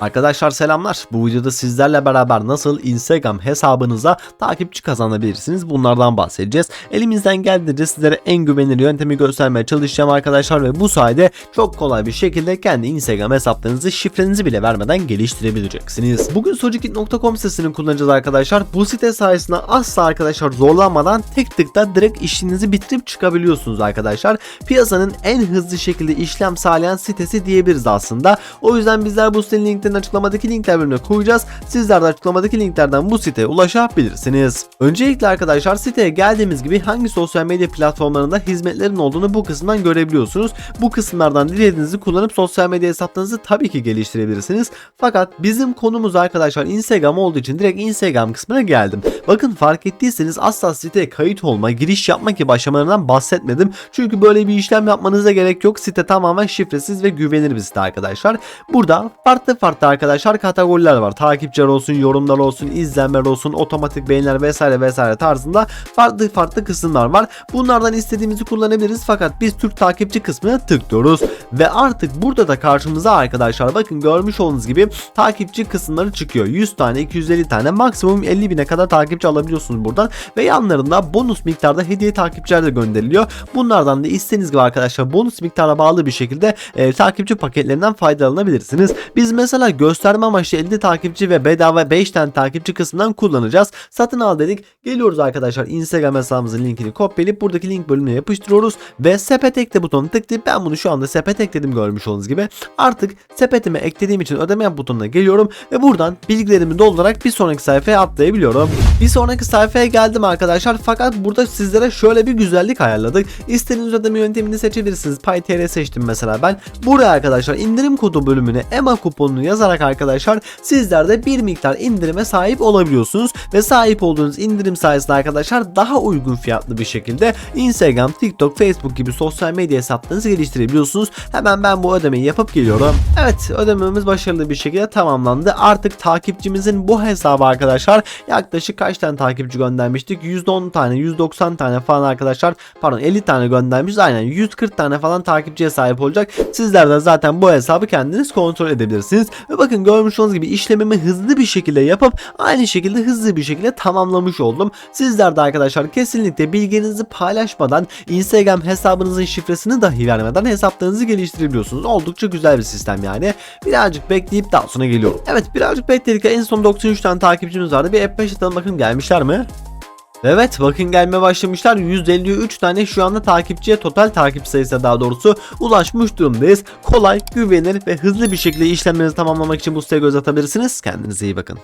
Arkadaşlar selamlar. Bu videoda sizlerle beraber nasıl Instagram hesabınıza takipçi kazanabilirsiniz bunlardan bahsedeceğiz. Elimizden geldiğince sizlere en güvenilir yöntemi göstermeye çalışacağım arkadaşlar ve bu sayede çok kolay bir şekilde kendi Instagram hesaplarınızı şifrenizi bile vermeden geliştirebileceksiniz. Bugün socikit.com sitesini kullanacağız arkadaşlar. Bu site sayesinde asla arkadaşlar zorlanmadan tek tıkta direkt işinizi bitirip çıkabiliyorsunuz arkadaşlar. Piyasanın en hızlı şekilde işlem sağlayan sitesi diyebiliriz aslında. O yüzden bizler bu sitenin linklerini açıklamadaki linkler bölümüne koyacağız. Sizler de açıklamadaki linklerden bu siteye ulaşabilirsiniz. Öncelikle arkadaşlar siteye geldiğimiz gibi hangi sosyal medya platformlarında hizmetlerin olduğunu bu kısımdan görebiliyorsunuz. Bu kısımlardan dilediğinizi kullanıp sosyal medya hesaplarınızı tabii ki geliştirebilirsiniz. Fakat bizim konumuz arkadaşlar Instagram olduğu için direkt Instagram kısmına geldim. Bakın fark ettiyseniz asla siteye kayıt olma, giriş yapma gibi aşamalarından bahsetmedim. Çünkü böyle bir işlem yapmanıza gerek yok. Site tamamen şifresiz ve güvenilir bir site arkadaşlar. Burada farklı farklı arkadaşlar kategoriler var. Takipçiler olsun, yorumlar olsun, izlenmeler olsun, otomatik beğeniler vesaire vesaire tarzında farklı farklı kısımlar var. Bunlardan istediğimizi kullanabiliriz fakat biz Türk takipçi kısmına tıklıyoruz ve artık burada da karşımıza arkadaşlar bakın görmüş olduğunuz gibi takipçi kısımları çıkıyor. 100 tane, 250 tane, maksimum 50 bine kadar takipçi alabiliyorsunuz buradan ve yanlarında bonus miktarda hediye takipçiler de gönderiliyor. Bunlardan da istediğiniz gibi arkadaşlar bonus miktara bağlı bir şekilde e, takipçi paketlerinden faydalanabilirsiniz. Biz mesela gösterme amaçlı 50 takipçi ve bedava 5 tane takipçi kısmından kullanacağız. Satın al dedik. Geliyoruz arkadaşlar Instagram hesabımızın linkini kopyalayıp buradaki link bölümüne yapıştırıyoruz ve sepet ekle butonunu tıklayıp ben bunu şu anda sepet ekledim görmüş olduğunuz gibi. Artık sepetime eklediğim için ödeme yap butonuna geliyorum ve buradan bilgilerimi doldurarak bir sonraki sayfaya atlayabiliyorum. Bir sonraki sayfaya geldim arkadaşlar fakat burada sizlere şöyle bir güzellik ayarladık. İstediğiniz ödeme yöntemini seçebilirsiniz. PayTR seçtim mesela ben. Buraya arkadaşlar indirim kodu bölümüne EMA kuponunu yazarak arkadaşlar sizler de bir miktar indirime sahip olabiliyorsunuz ve sahip olduğunuz indirim sayesinde arkadaşlar daha uygun fiyatlı bir şekilde Instagram, TikTok, Facebook gibi sosyal medya hesaplarınızı geliştirebiliyorsunuz. Hemen ben bu ödemeyi yapıp geliyorum. Evet ödememiz başarılı bir şekilde tamamlandı. Artık takipçimizin bu hesabı arkadaşlar yaklaşık kaç tane takipçi göndermiştik? %10 tane, 190 tane falan arkadaşlar. Pardon 50 tane göndermişiz. Aynen 140 tane falan takipçiye sahip olacak. Sizler de zaten bu hesabı kendiniz kontrol edebilirsiniz. Ve bakın görmüş olduğunuz gibi işlemimi hızlı bir şekilde yapıp aynı şekilde hızlı bir şekilde tamamlamış oldum. Sizler de arkadaşlar kesinlikle bilginizi paylaşmadan Instagram hesabınızın şifresini dahi vermeden hesaplarınızı geliştirebiliyorsunuz. Oldukça güzel bir sistem yani. Birazcık bekleyip daha sonra geliyorum. Evet birazcık bekledik. En son 93 tane takipçimiz vardı. Bir F5 atalım bakalım gelmişler mi? Evet bakın gelmeye başlamışlar 153 tane şu anda takipçiye total takipçi sayısı daha doğrusu ulaşmış durumdayız. Kolay, güvenilir ve hızlı bir şekilde işlemlerinizi tamamlamak için bu siteye göz atabilirsiniz. Kendinize iyi bakın.